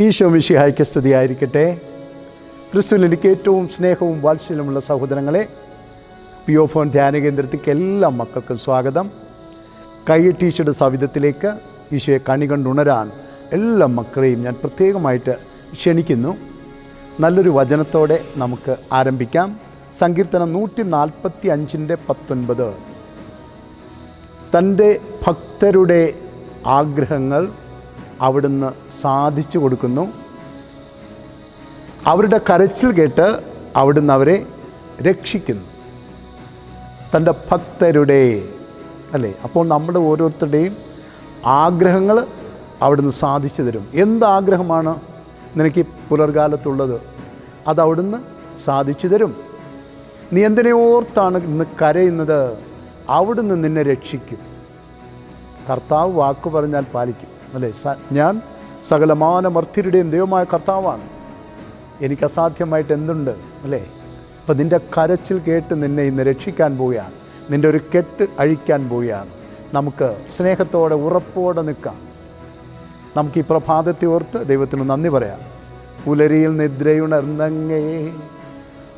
ഈശോ മിശിഹായ്ക്ക് സ്തുതിയായിരിക്കട്ടെ ക്രിസ്തുവിൽ എനിക്ക് ഏറ്റവും സ്നേഹവും വാത്സല്യമുള്ള സഹോദരങ്ങളെ പിയോഫോൺ ധ്യാന കേന്ദ്രത്തിലേക്ക് എല്ലാ മക്കൾക്കും സ്വാഗതം. കൈ ടീച്ചറുടെ സവിധത്തിലേക്ക് ഈശോയെ കണി കണ്ടുണരാൻ എല്ലാ മക്കളെയും ഞാൻ പ്രത്യേകമായിട്ട് ക്ഷണിക്കുന്നു. നല്ലൊരു വചനത്തോടെ നമുക്ക് ആരംഭിക്കാം. സങ്കീർത്തനം നൂറ്റി നാൽപ്പത്തി അഞ്ചിന്റെ പത്തൊൻപത്. തന്റെ ഭക്തരുടെ ആഗ്രഹങ്ങൾ അവിടുന്ന് സാധിച്ചു കൊടുക്കുന്നു. അവരുടെ കരച്ചിൽ കേട്ട് അവിടുന്ന് അവരെ രക്ഷിക്കുന്നു. തന്റെ ഭക്തരുടെ അല്ലേ? അപ്പോൾ നമ്മുടെ ഓരോരുത്തരുടെയും ആഗ്രഹങ്ങൾ അവിടുന്ന് സാധിച്ചു തരും. എന്താഗ്രഹമാണ് നിനക്ക് പുലർകാലത്തുള്ളത്? അത് അവിടുന്ന് സാധിച്ചു തരും. നീ എന്തിനെ ഓർത്താണ് ഇന്ന് കരയുന്നത്? അവിടുന്ന് നിന്നെ രക്ഷിക്കും. കർത്താവ് വാക്ക് പറഞ്ഞാൽ പാലിക്കും. അല്ലേ? ഞാൻ സകലമാനമർത്യരുടെയും ദൈവമായ കർത്താവാണ്. എനിക്ക് അസാധ്യമായിട്ട് എന്തുണ്ട്? അല്ലേ? അപ്പം നിന്റെ കരച്ചിൽ കേട്ട് നിന്നെ ഇന്ന് രക്ഷിക്കാൻ പോവുകയാണ്. നിന്റെ ഒരു കെട്ട് അഴിക്കാൻ പോവുകയാണ്. നമുക്ക് സ്നേഹത്തോടെ ഉറപ്പോടെ നിൽക്കാം. നമുക്ക് ഈ പ്രഭാതത്തെ ഓർത്ത് ദൈവത്തിന് നന്ദി പറയാം. പുലരിയിൽ നിദ്രയുണർന്നങ്ങേ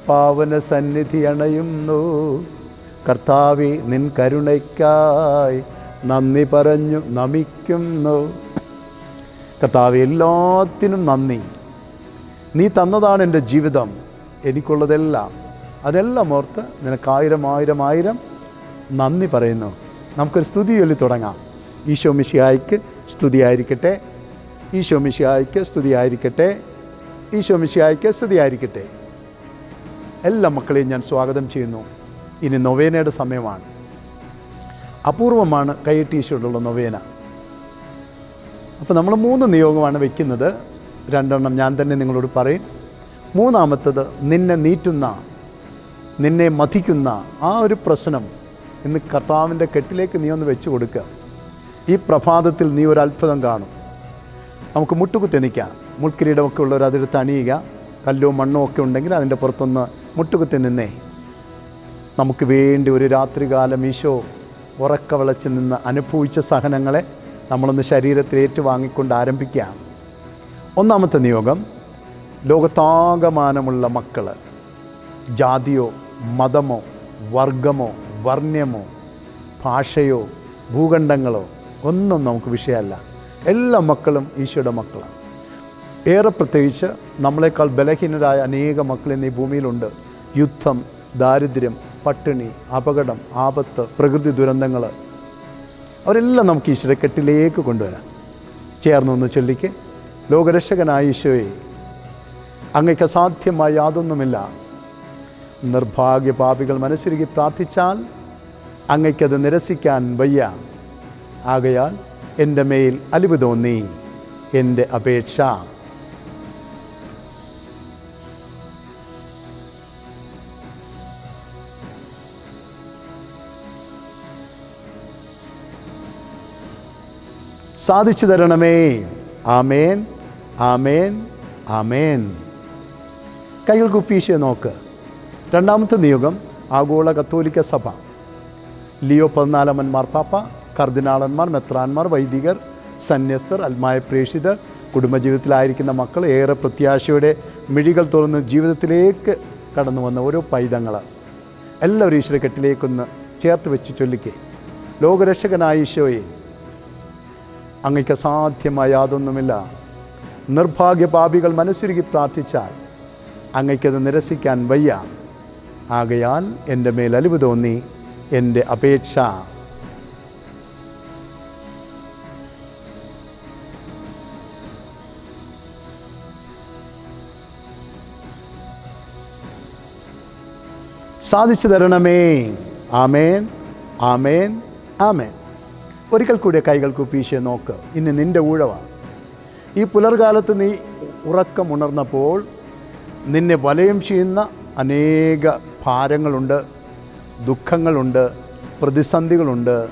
പാവന സന്നിധി അണയുന്നു. കർത്താവേ നിൻ കരുണയ്ക്കായി നന്ദി പറഞ്ഞു നമിക്കുന്നു. കർത്താവ് എല്ലാത്തിനും നന്ദി. നീ തന്നതാണ് എന്റെ ജീവിതം. എനിക്കുള്ളതെല്ലാം. അതെല്ലാം ഓർത്ത് നിനക്ക് ആയിരം ആയിരം ആയിരം നന്ദി പറയുന്നു. നമുക്കൊരു സ്തുതി ചൊല്ലി തുടങ്ങാം. ഈശോ മിശിഹായ്ക്ക് സ്തുതിയായിരിക്കട്ടെ. ഈശോ മിശിഹായ്ക്ക് സ്തുതിയായിരിക്കട്ടെ. ഈശോ മിശിഹായ്ക്ക് സ്തുതിയായിരിക്കട്ടെ. എല്ലാ മക്കളെയും ഞാൻ സ്വാഗതം ചെയ്യുന്നു. ഇനി നൊവേനയുടെ സമയമാണ്. അപൂർവമാണ് കൈട്ടീശോടുള്ള നൊവേന. അപ്പോൾ നമ്മൾ മൂന്ന് നിയോഗമാണ് വയ്ക്കുന്നത് രണ്ടെണ്ണം ഞാൻ തന്നെ നിങ്ങളോട് പറയും. മൂന്നാമത്തത് നിന്നെ നീറ്റുന്ന നിന്നെ മതിക്കുന്ന ആ ഒരു പ്രശ്നം ഇന്ന് കർത്താവിന്റെ കെട്ടിലേക്ക് നീ ഒന്ന് വെച്ച് കൊടുക്കുക ഈ പ്രഭാതത്തിൽ നീ ഒരു അത്ഭുതം കാണും. നമുക്ക് മുട്ടുകുത്തി നിൽക്കാം. മുൾക്കിരീടമൊക്കെ ഉള്ളവർ അതെടുത്ത് അണിയുക. കല്ലോ മണ്ണോ ഒക്കെ ഉണ്ടെങ്കിൽ അതിന്റെ പുറത്തൊന്ന് മുട്ടുകുത്തി നിന്നേ. നമുക്ക് വേണ്ടി ഒരു രാത്രികാലം ഈശോ ഉറക്ക വിളച്ച് നിന്ന് അനുഭവിച്ച സഹനങ്ങളെ നമ്മളൊന്ന് ശരീരത്തിൽ ഏറ്റുവാങ്ങിക്കൊണ്ട് ആരംഭിക്കുകയാണ് ഒന്നാമത്തെ നിയോഗം ലോകത്താകമാനമുള്ള മക്കൾ ജാതിയോ മതമോ വർഗമോ വർണ്യമോ ഭാഷയോ ഭൂഖണ്ഡങ്ങളോ ഒന്നും നമുക്ക് വിഷയമല്ല. എല്ലാ മക്കളും ഈശോയുടെ മക്കളാണ്. ഏറെ പ്രത്യേകിച്ച് നമ്മളെക്കാൾ ബലഹീനരായ അനേക മക്കൾ ഇന്ന് ഈ ഭൂമിയിലുണ്ട്. യുദ്ധം ദാരിദ്ര്യം പട്ടിണി അപകടം ആപത്ത് പ്രകൃതി ദുരന്തങ്ങൾ അവരെല്ലാം നമുക്ക് ഈശ്വര കെട്ടിലേക്ക് കൊണ്ടുവരാം. ചേർന്നൊന്ന് ചൊല്ലിക്ക്. ലോകരക്ഷകനായ ഈശോയെ അങ്ങയ്ക്ക് അസാധ്യമായ യാതൊന്നുമില്ല. നിർഭാഗ്യ പാപികൾ മനസ്സിരുകി പ്രാർത്ഥിച്ചാൽ അങ്ങയ്ക്കത് നിരസിക്കാൻ വയ്യ. ആകയാൽ എന്റെ മേൽ അലിവ് തോന്നി. എന്റെ അപേക്ഷ. സാധിച്ചു തരണമേ. ആമേൻ ആമേൻ ആമേൻ. കൈകൾ കുപ്പീശയെ നോക്ക്. രണ്ടാമത്തെ നിയോഗം ആഗോള കത്തോലിക്ക സഭ. ലിയോ പതിനാലമ്മന്മാർ മാർപ്പാപ്പ കർദിനാളന്മാർ മെത്രാന്മാർ വൈദികർ സന്യസ്തർ അൽമായ പ്രേക്ഷിതർ കുടുംബജീവിതത്തിലായിരിക്കുന്ന മക്കൾ ഏറെ പ്രത്യാശയുടെ മിഴികൾ തുറന്ന് ജീവിതത്തിലേക്ക് കടന്നു വന്ന ഓരോ പൈതങ്ങൾ എല്ലാവരും ഈശ്വര കെട്ടിലേക്കൊന്ന് ചേർത്ത് വെച്ച് ചൊല്ലിക്കേ. ലോകരക്ഷകനായ ഈശോയെ അങ്ങയ്ക്ക് അസാധ്യമായ യാതൊന്നുമില്ല. നിർഭാഗ്യ പാപികൾ മനസ്സുരുകി പ്രാർത്ഥിച്ചാൽ അങ്ങയ്ക്കത് നിരസിക്കാൻ വയ്യ. ആകയാൽ എന്റെ മേൽ അലിവ് തോന്നി എന്റെ അപേക്ഷ. സാധിച്ചു തരണമേ. ആമേൻ ആമേൻ ആമേൻ. ഒരിക്കൽ കൂടി കൈകൾ കുപ്പീശെ നോക്ക്. ഇന്ന് നിന്റെ ഊഴവാണ്. ഈ പുലർകാലത്ത് നീ ഉറക്കമുണർന്നപ്പോൾ നിന്നെ വലയം ചെയ്യുന്ന അനേക ഭാരങ്ങളുണ്ട് ദുഃഖങ്ങളുണ്ട് പ്രതിസന്ധികളുണ്ട്.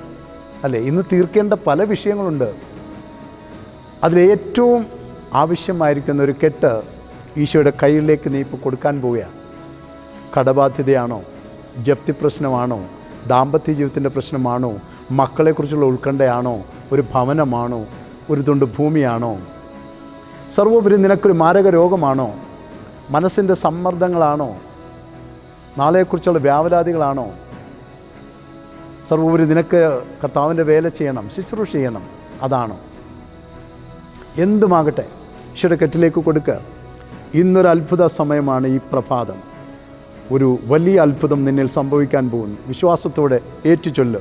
അല്ലേ? ഇന്ന് തീർക്കേണ്ട പല വിഷയങ്ങളുണ്ട്. അതിലേറ്റവും ആവശ്യമായിരിക്കുന്ന ഒരു കെട്ട് ഈശോയുടെ കയ്യിലേക്ക് നീ ഇപ്പോൾ കൊടുക്കാൻ പോവുകയാണ്. കടബാധ്യതയാണോ? ജപ്തി പ്രശ്നമാണോ ദാമ്പത്യ ജീവിതത്തിന്റെ പ്രശ്നമാണോ? മക്കളെക്കുറിച്ചുള്ള ഉത്കണ്ഠയാണോ? ഒരു ഭവനമാണോ? ഒരു തുണ്ട് ഭൂമിയാണോ? സർവോപരി നിനക്കൊരു മാരക രോഗമാണോ? മനസ്സിന്റെ സമ്മർദ്ദങ്ങളാണോ? നാളെക്കുറിച്ചുള്ള വ്യാപരാതികളാണോ? സർവോപരി നിനക്ക് കർത്താവിന്റെ വേല ചെയ്യണം ശുശ്രൂഷ ചെയ്യണം അതാണോ? എന്തുമാകട്ടെ ഈശോയുടെ കെട്ടിലേക്ക് കൊടുക്കുക ഇന്നൊരു അത്ഭുത സമയമാണ് ഈ പ്രഭാതം. ഒരു വലിയ അത്ഭുതം നിന്നിൽ സംഭവിക്കാൻ പോകുന്നു. വിശ്വാസത്തോടെ ഏറ്റുചൊല്ല്.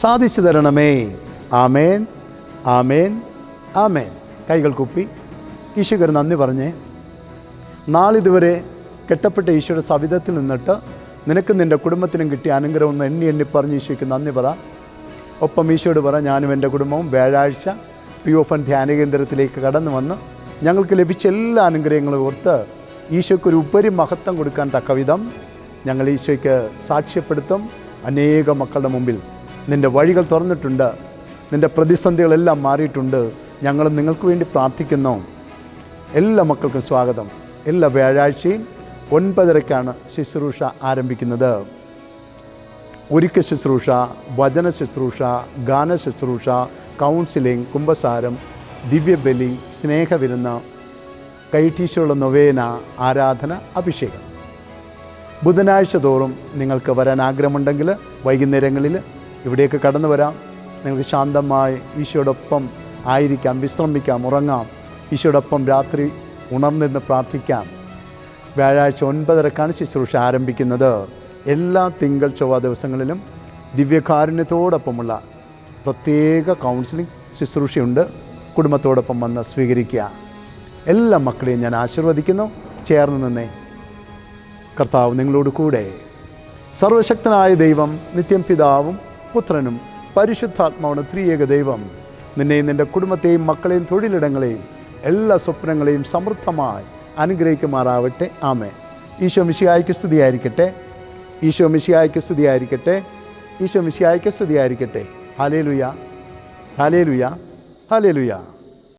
സാധിച്ചു തരണമേ. ആമേൻ. ആമേൻ. ആമേൻ. കൈകൾ കുപ്പി. ഈശോകർ നന്ദി പറഞ്ഞേ. നാളിതുവരെ കെട്ടപ്പെട്ട ഈശോയുടെ സവിധത്തിൽ നിന്നിട്ട് നിനക്കും നിന്റെ കുടുംബത്തിനും കിട്ടിയ അനുഗ്രഹം ഒന്ന് എണ്ണി എണ്ണി പറഞ്ഞ് ഈശോയ്ക്ക് നന്ദി പറ. ഒപ്പം ഈശോയോട് പറ ഞാനും എന്റെ കുടുംബവും വ്യാഴാഴ്ച പി ഓഫൻ ധ്യാന കേന്ദ്രത്തിലേക്ക് കടന്നു വന്ന് ഞങ്ങൾക്ക് ലഭിച്ച എല്ലാ അനുഗ്രഹങ്ങളും ഓർത്ത് ഈശോയ്ക്കൊരു ഉപരി മഹത്വം കൊടുക്കാൻ തക്കവിധം ഞങ്ങൾ ഈശോയ്ക്ക് സാക്ഷ്യപ്പെടുത്തും. അനേക മക്കളുടെ മുമ്പിൽ നിന്റെ വഴികൾ തുറന്നിട്ടുണ്ട്. നിന്റെ പ്രതിസന്ധികളെല്ലാം മാറിയിട്ടുണ്ട്. ഞങ്ങൾ നിങ്ങൾക്ക് വേണ്ടി പ്രാർത്ഥിക്കുന്നു. എല്ലാ മക്കൾക്കും സ്വാഗതം. എല്ലാ വ്യാഴാഴ്ചയും ഒൻപതരയ്ക്കാണ് ശുശ്രൂഷ ആരംഭിക്കുന്നത്. ഒരുക്ക ശുശ്രൂഷ വചന ശുശ്രൂഷ ഗാന ശുശ്രൂഷ കൗൺസിലിംഗ് കുംഭസാരം ദിവ്യബലി സ്നേഹവിരുന്ന് കൈട്ടീശുള്ള നൊവേന ആരാധന അഭിഷേകം. ബുധനാഴ്ച തോറും നിങ്ങൾക്ക് വരാൻ ആഗ്രഹമുണ്ടെങ്കിൽ വൈകുന്നേരങ്ങളിൽ ഇവിടേക്ക് കടന്നു വരാം. നിങ്ങൾക്ക് ശാന്തമായി ഈശോടൊപ്പം ആയിരിക്കാം. വിശ്രമിക്കാം ഉറങ്ങാം. ഈശോടൊപ്പം രാത്രി ഉണർന്നിരുന്ന് പ്രാർത്ഥിക്കാം. വ്യാഴാഴ്ച ഒൻപതരക്കാണ് ശുശ്രൂഷ ആരംഭിക്കുന്നത്. എല്ലാ തിങ്കൾ ചൊവ്വ ദിവസങ്ങളിലും ദിവ്യകാരുണ്യത്തോടൊപ്പമുള്ള പ്രത്യേക കൗൺസിലിംഗ് ശുശ്രൂഷയുണ്ട്. കുടുംബത്തോടൊപ്പം വന്ന് സ്വീകരിക്കുക. എല്ലാ മക്കളെയും ഞാൻ ആശീർവദിക്കുന്നു. ചേർന്ന് നിന്നേ. കർത്താവ് നിങ്ങളോട് കൂടെ. സർവശക്തനായ ദൈവം നിത്യം പിതാവും പുത്രനും പരിശുദ്ധാത്മാവാണ് ത്രിയേക ദൈവം. നിന്നെയും നിന്റെ കുടുംബത്തെയും മക്കളെയും തൊഴിലിടങ്ങളെയും എല്ലാ സ്വപ്നങ്ങളെയും സമൃദ്ധമായി അനുഗ്രഹിക്കുമാറാവട്ടെ. ആമേ ഈശോ മിശിയായ്ക്ക് സ്തുതിയായിരിക്കട്ടെ. ഈശോ മിശിയായ്ക്ക് സ്തുതിയായിരിക്കട്ടെ. ഈശോ മിശിയായ്ക്ക് സ്തുതിയായിരിക്കട്ടെ. ഹാലേ ഹലേലുയ ഹാലേ ലുയ ഹാലേ ലുയ